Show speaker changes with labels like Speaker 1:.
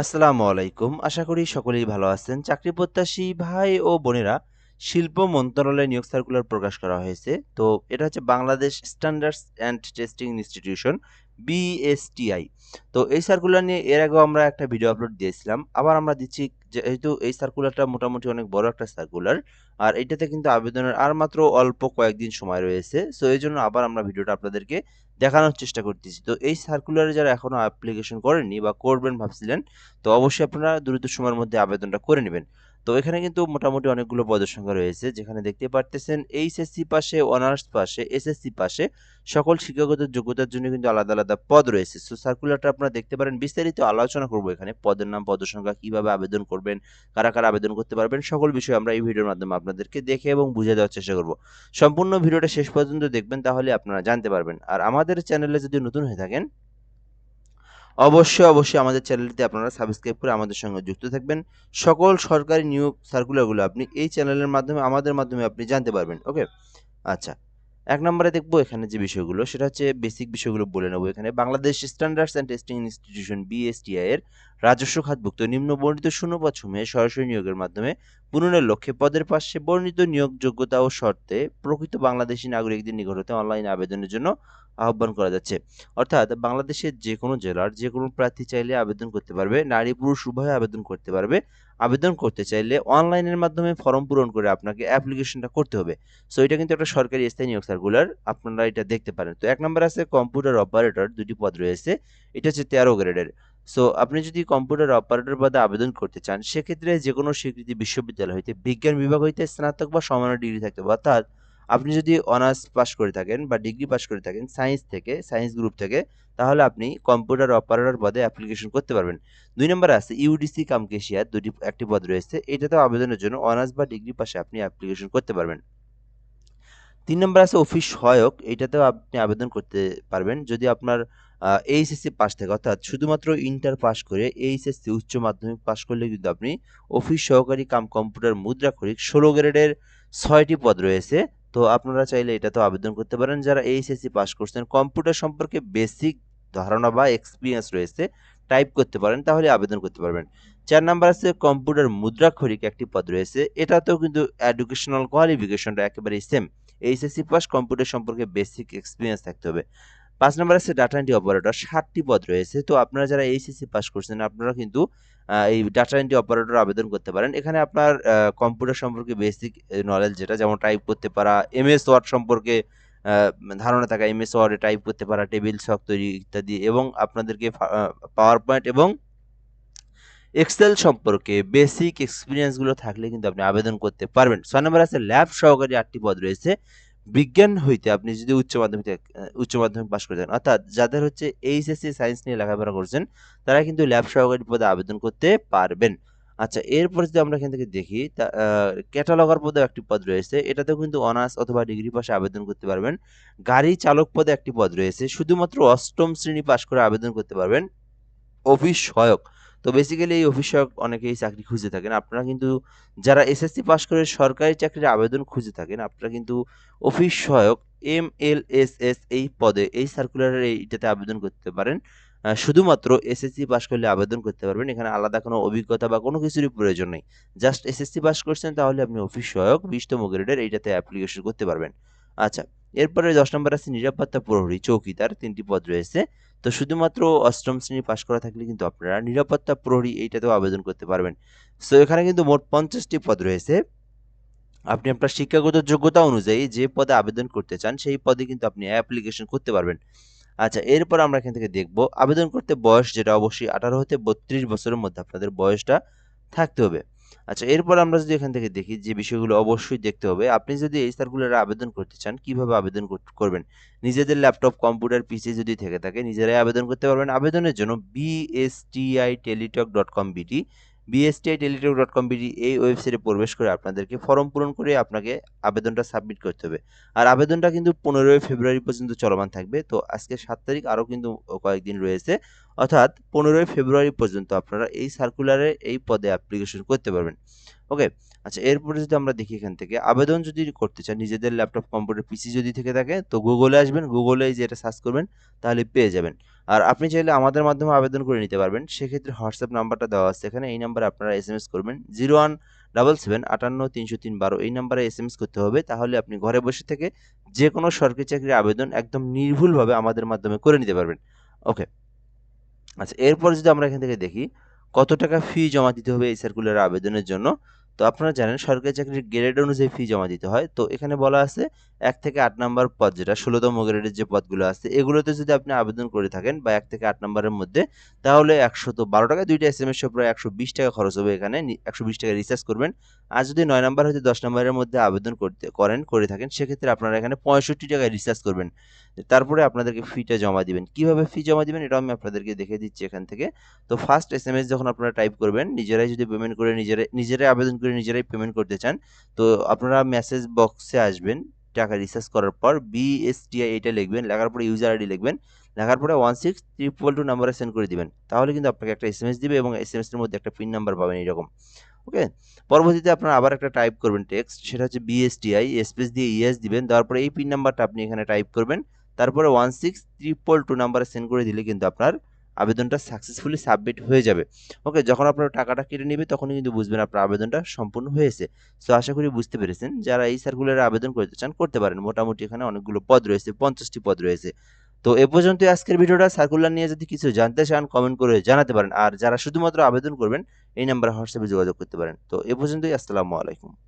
Speaker 1: আসসালামু আলাইকুম। আশা করি সকলেই ভালো আছেন। চাকরি প্রত্যাশী ভাই ও বোনেরা, শিল্প মন্ত্রণালয়ে নিয়োগ সার্কুলার প্রকাশ করা হয়েছে। তো এটা হচ্ছে Bangladesh standards and testing institution, BSTI. তো এই সার্কুলার নিয়ে এর আগেও আমরা একটা ভিডিও আপলোড দিয়েছিলাম। আবার আমরা দিচ্ছি যেহেতু এই সার্কুলারটা মোটামুটি অনেক বড় একটা সার্কুলার আর এটাতে কিন্তু আবেদনের আর মাত্র অল্প কয়েকদিন সময় রয়েছে। সো এই জন্য আবার আমরা ভিডিওটা আপনাদেরকে দেখানোর চেষ্টা করতেছি। তো এই সার্কুলারে যারা এখনও অ্যাপ্লিকেশন করেননি বা করবেন ভাবছিলেন, তো অবশ্যই আপনারা দ্রুত সময়ের মধ্যে আবেদনটা করে নেবেন। তো এখানে কিন্তু মোটামুটি অনেকগুলো পদের সংখ্যা রয়েছে, যেখানে দেখতে পারতেছেন এইচএসসি পাশে, অনার্স পাশে, এসএসসি পাশে সকল শিক্ষাগত যোগ্যতার জন্য কিন্তু আলাদা আলাদা পদ রয়েছে। সো সার্কুলারটা আপনারা দেখতে পারেন, বিস্তারিত আলোচনা করব এখানে, পদের নাম পদ সংখ্যা কীভাবে আবেদন করবেন, কারা কারা আবেদন করতে পারবেন, সকল বিষয় আমরা এই ভিডিওর মাধ্যমে আপনাদেরকে দেখে এবং বুঝে দেওয়ার চেষ্টা করব। সম্পূর্ণ ভিডিওটা শেষ পর্যন্ত দেখবেন, তাহলে আপনারা জানতে পারবেন। আর আমাদের চ্যানেলে যদি নতুন হয়ে থাকেন অবশ্যই অবশ্যই আমাদের চ্যানেলটিতে আপনারা সাবস্ক্রাইব করে আমাদের সঙ্গে যুক্ত থাকবেন। সকল সরকারি নিয়োগ সার্কুলারগুলো আপনি এই চ্যানেলের মাধ্যমে, আমাদের মাধ্যমে আপনি জানতে পারবেন ওকে আচ্ছা এক নম্বরে দেখব এখানে যে বিষয়গুলো, সেটা হচ্ছে বেসিক বিষয়গুলো বলে নেব এখানে। Bangladesh standards and testing institution BSTI এর রাজস্ব খাতভুক্ত নিম্ন বর্ণিত শূন্যপদ সমূহে সরাসরি নিয়োগের মাধ্যমে পূরণের লক্ষ্যে পদের পাশে বর্ণিত নিয়োগ যোগ্যতা ও শর্তে প্রকৃত বাংলাদেশি নাগরিকদের নিকট হতে অনলাইন আবেদনের জন্য আহ্বান করা যাচ্ছে। অর্থাৎ বাংলাদেশের যে কোনো জেলার যে কোনো প্রার্থী চাইলে আবেদন করতে পারবে, নারী পুরুষ উভয় আবেদন করতে পারবে। আবেদন করতে চাইলে অনলাইনের মাধ্যমে ফর্ম পূরণ করে আপনাকে অ্যাপ্লিকেশনটা করতে হবে। সো এটা কিন্তু একটা সরকারি স্থায়ী নিয়োগ সার্কুলার আপনারা এটা দেখতে পারেন। তো এক নম্বর আছে কম্পিউটার অপারেটর দুটি পদ রয়েছে। এটা হচ্ছে তেরো গ্রেডের। সো আপনি যদি কম্পিউটার অপারেটর পদে আবেদন করতে চান, সেক্ষেত্রে যে কোনো স্বীকৃতি বিশ্ববিদ্যালয় হইতে বিজ্ঞান বিভাগ হইতে স্নাতক বা সমান ডিগ্রি থাকতে হবে। অর্থাৎ আপনি যদি অনার্স পাস করে থাকেন বা ডিগ্রি পাস করে থাকেন সায়েন্স থেকে সায়েন্স গ্রুপ থেকে, তাহলে আপনি কম্পিউটার অপারেটর পদে অ্যাপ্লিকেশন করতে পারবেন। দুই নম্বর আছে ইউডিসি কাম কেশিয়ার দুটি, একটি পদ রয়েছে। এটাতেও আবেদনের জন্য অনার্স বা ডিগ্রি পাশে আপনি অ্যাপ্লিকেশন করতে পারবেন। তিন নম্বর আছে অফিস সহায়ক, এটাতেও আপনি আবেদন করতে পারবেন। যদি আপনার এইচএসসি পাস থাকে, অর্থাৎ শুধুমাত্র ইন্টার পাস করে এইচএসসি উচ্চ মাধ্যমিক পাস করলে কিন্তু আপনি অফিস সহকারী কাম কম্পিউটার মুদ্রা মুদ্রাক্ষরিক ষোলো গ্রেডের ছয়টি পদ রয়েছে। তো আপনারা চাইলে এটা তো আবেদন করতে পারেন। যারা এইচএসসি পাস করছেন, কম্পিউটার সম্পর্কে বেসিক ধারণা বা এক্সপিরিয়েন্স রয়েছে, টাইপ করতে পারেন, তাহলে আবেদন করতে পারবেন। চার নাম্বার আছে, কম্পিউটার মুদ্রাক্ষরিক একটি পদ রয়েছে। এটাতেও কিন্তু এডুকেশনাল কোয়ালিফিকেশনটা একেবারেই সেম এইচএসসি পাস, কম্পিউটার সম্পর্কে বেসিক এক্সপিরিয়েন্স থাকতে হবে। পাঁচ নাম্বার আছে ডাটা এন্ট্রি অপারেটর ষাটটি পদ রয়েছে। তো আপনারা যারা এইচএসসি পাস করছেন, আপনারা কিন্তু এই ডাটা এন্ট্রি অপারেটর আবেদন করতে পারেন। এখানে আপনার কম্পিউটার সম্পর্কে বেসিক নলেজ যেটা, যেমন টাইপ করতে পারা এমএস ওয়ার্ড সম্পর্কে ধারণা থাকা এমএস ওয়ার্ডে টাইপ করতে পারা টেবিল ছক তৈরি ইত্যাদি এবং আপনাদেরকে পাওয়ার পয়েন্ট এবং এক্সেল সম্পর্কে বেসিক এক্সপিরিয়েন্সগুলো থাকলে কিন্তু আপনি আবেদন করতে পারবেন। ছয় নম্বর আছে ল্যাব সহকারী আটটি পদ রয়েছে। বিজ্ঞান হইতে আপনি যদি উচ্চ মাধ্যমিক উচ্চ মাধ্যমিক পাশ করে থাকেন অর্থাৎ যাদের হচ্ছে এইচএসসি সায়েন্স নিয়ে লেখাপড়া করছেন, তারা কিন্তু ল্যাব সহকারী পদে আবেদন করতে পারবেন। আচ্ছা এরপরে যদি আমরা এখান থেকে দেখি ক্যাটালগার পদে একটি পদ রয়েছে। এটাতেও কিন্তু অনার্স অথবা ডিগ্রি পাশে আবেদন করতে পারবেন। গাড়ি চালক পদে একটি পদ রয়েছে। শুধুমাত্র অষ্টম শ্রেণি পাশ করে আবেদন করতে পারবেন অফিস সহায়ক। তো বেসিক্যালি এই অফিসক অনেকেই চাকরি খুঁজে থাকেন। আপনারা কিন্তু যারা এসএসসি পাস করে সরকারি চাকরির আবেদন খুঁজে থাকেন, আপনারা কিন্তু অফিস সহায়ক এম এল এস এস এই পদে, এই সার্কুলারের এইটাতে আবেদন করতে পারেন। শুধুমাত্র এসএসসি পাস করলে আবেদন করতে পারবেন। এখানে আলাদা কোনো অভিজ্ঞতা বা কোনো কিছুরই প্রয়োজন নেই। জাস্ট এসএসসি পাস করছেন তাহলে আপনি অফিস সহায়ক, বিশতম গ্রেডের এইটাতে অ্যাপ্লিকেশন করতে পারবেন। আচ্ছা এরপরে দশ নম্বর আছে নিরাপত্তা প্রহরী, চৌকিদার, তিনটি পদ রয়েছে। তো শুধুমাত্র অষ্টম শ্রেণি পাশ করা থাকলে কিন্তু আপনারা নিরাপত্তা প্রহরী এইটাতেও আবেদন করতে পারবেন। সো এখানে কিন্তু মোট পঞ্চাশটি পদ রয়েছে। আপনি আপনার শিক্ষাগত যোগ্যতা অনুযায়ী যে পদে আবেদন করতে চান, সেই পদে কিন্তু আপনি অ্যাপ্লিকেশন করতে পারবেন। আচ্ছা এরপর আমরা এখান থেকে দেখব, আবেদন করতে বয়স যেটা অবশ্যই আঠারো হতে বত্রিশ বছরের মধ্যে আপনাদের বয়সটা থাকতে হবে। আচ্ছা এরপর আমরা যদি এখান থেকে দেখি যে বিষয়গুলো অবশ্যই দেখতে হবে, আপনি যদি এই সার্কুলারে আবেদন করতে চান, কীভাবে আবেদন করবেন? নিজেদের ল্যাপটপ কম্পিউটার পিসি যদি থেকে থাকে, নিজেরাই আবেদন করতে পারবেন। আবেদনের জন্য BSTI Teletalk dot com BT BSTI Teletalk dot com BD এই ওয়েবসাইটে প্রবেশ করে আপনাদেরকে ফর্ম পূরণ করে আপনাকে আবেদনটা সাবমিট করতে হবে। আর আবেদনটা কিন্তু পনেরোই ফেব্রুয়ারি পর্যন্ত চলমান থাকবে। তো আজকে সাত তারিখ আরও কিন্তু কয়েকদিন রয়েছে। অর্থাৎ পনেরোই ফেব্রুয়ারি পর্যন্ত আপনারা এই সার্কুলারে এই পদে অ্যাপ্লিকেশন করতে পারবেন। ওকে? আচ্ছা এরপরে যদি আমরা দেখি এখান থেকে, আবেদন যদি করতে চান, নিজেদের ল্যাপটপ কম্পিউটার পিসি যদি থেকে থাকে, তো গুগলে আসবেন। গুগলে যে এটা সার্চ করবেন, তাহলে পেয়ে যাবেন। আর আপনি চাইলে আমাদের মাধ্যমে আবেদন করে নিতে পারবেন। সেক্ষেত্রে হোয়াটসঅ্যাপ নাম্বারটা দেওয়া আছে এখানে। এই নাম্বারে আপনারা এস এম এস করবেন। জিরো ওয়ান ডাবল সেভেন আটান্ন তিনশো তিন বারো এই নাম্বারে এস এম এস করতে হবে। তাহলে আপনি ঘরে বসে থেকে যে কোনো সরকারি চাকরির আবেদন একদম নির্ভুলভাবে আমাদের মাধ্যমে করে নিতে পারবেন। ওকে। আচ্ছা এরপর যদি আমরা এখান থেকে দেখি, কত টাকা ফি জমা দিতে হবে এই সার্কুলার আবেদনের জন্য? তো আপনারা জানেন সরকারি চাকরির গ্রেড অনুযায়ী ফি জমা দিতে হয়। তো এখানে বলা আছে এক থেকে আট নম্বর পদ যেটা, ষোলোতম গ্রেডের যে পদগুলো আছে, এগুলোতে যদি আপনি আবেদন করে থাকেন বা এক থেকে আট নম্বরের মধ্যে, তাহলে একশো তো বারো টাকা, দুইটা এস এম এস প্রায় একশো বিশ টাকা খরচ হবে এখানে একশো বিশ টাকা রিচার্জ করবেন। আর যদি নয় নম্বর হতে দশ নম্বরের মধ্যে আবেদন করতে, করেন, করে থাকেন, সেক্ষেত্রে আপনারা এখানে পঁয়ষট্টি টাকায় রিচার্জ করবেন। তারপরে আপনাদেরকে ফিটা জমা দিবেন। কীভাবে ফি জমা দিবেন, এটাও আমি আপনাদেরকে দেখে দিচ্ছি এখান থেকে। তো ফার্স্ট এস এম এস যখন আপনারা টাইপ করবেন, নিজেরাই যদি পেমেন্ট করে, নিজেরাই নিজেরাই আবেদন করে, নিজেরাই পেমেন্ট করতে চান, তো আপনারা মেসেজ বক্সে আসবেন। টাকা রিচার্জ করার পর বিএসটিআই এটা লিখবেন, লেখার পরে ইউজার আইডি লিখবেন, লেখার পরে ওয়ান সিক্স ট্রিপল টু নাম্বারে সেন্ড করে দিবেন। তাহলে কিন্তু আপনাকে একটা এস এম এস দিবে এবং এস এম এর মধ্যে একটা পিন নাম্বার পাবেন এরকম ওকে পরবর্তীতে আপনারা আবার একটা টাইপ করবেন টেক্সট সেটা হচ্ছে বিএসটিআই স্পেস দিয়ে ইএস দিবেন, দেওয়ার পরে এই পিন নাম্বারটা আপনি এখানে টাইপ করবেন। তারপরে ওয়ান সিক্স ট্রিপল টু নাম্বারে সেন্ড করে দিলে কিন্তু আপনার আবেদনটা সাকসেসফুলি সাবমিট হয়ে যাবে। ওকে যখন আপনার টাকাটা কেটে নেবে, তখনই কিন্তু বুঝবেন আপনার আবেদনটা সম্পূর্ণ হয়েছে। সো আশা করি বুঝতে পেরেছেন। যারা এই সার্কুলারে আবেদন করতে চান, করতে পারেন। মোটামুটি এখানে অনেকগুলো পদ রয়েছে, পঞ্চাশটি পদ রয়েছে। তো, এ পর্যন্ত আজকের ভিডিওটা। সার্কুলার নিয়ে যদি কিছু জানতে চান কমেন্ট করে জানাতে পারেন। আর যারা শুধুমাত্র আবেদন করবেন, এই নাম্বারে হোয়াটসঅ্যাপে যোগাযোগ করতে পারেন। তো, এ পর্যন্তই। আসসালামু আলাইকুম।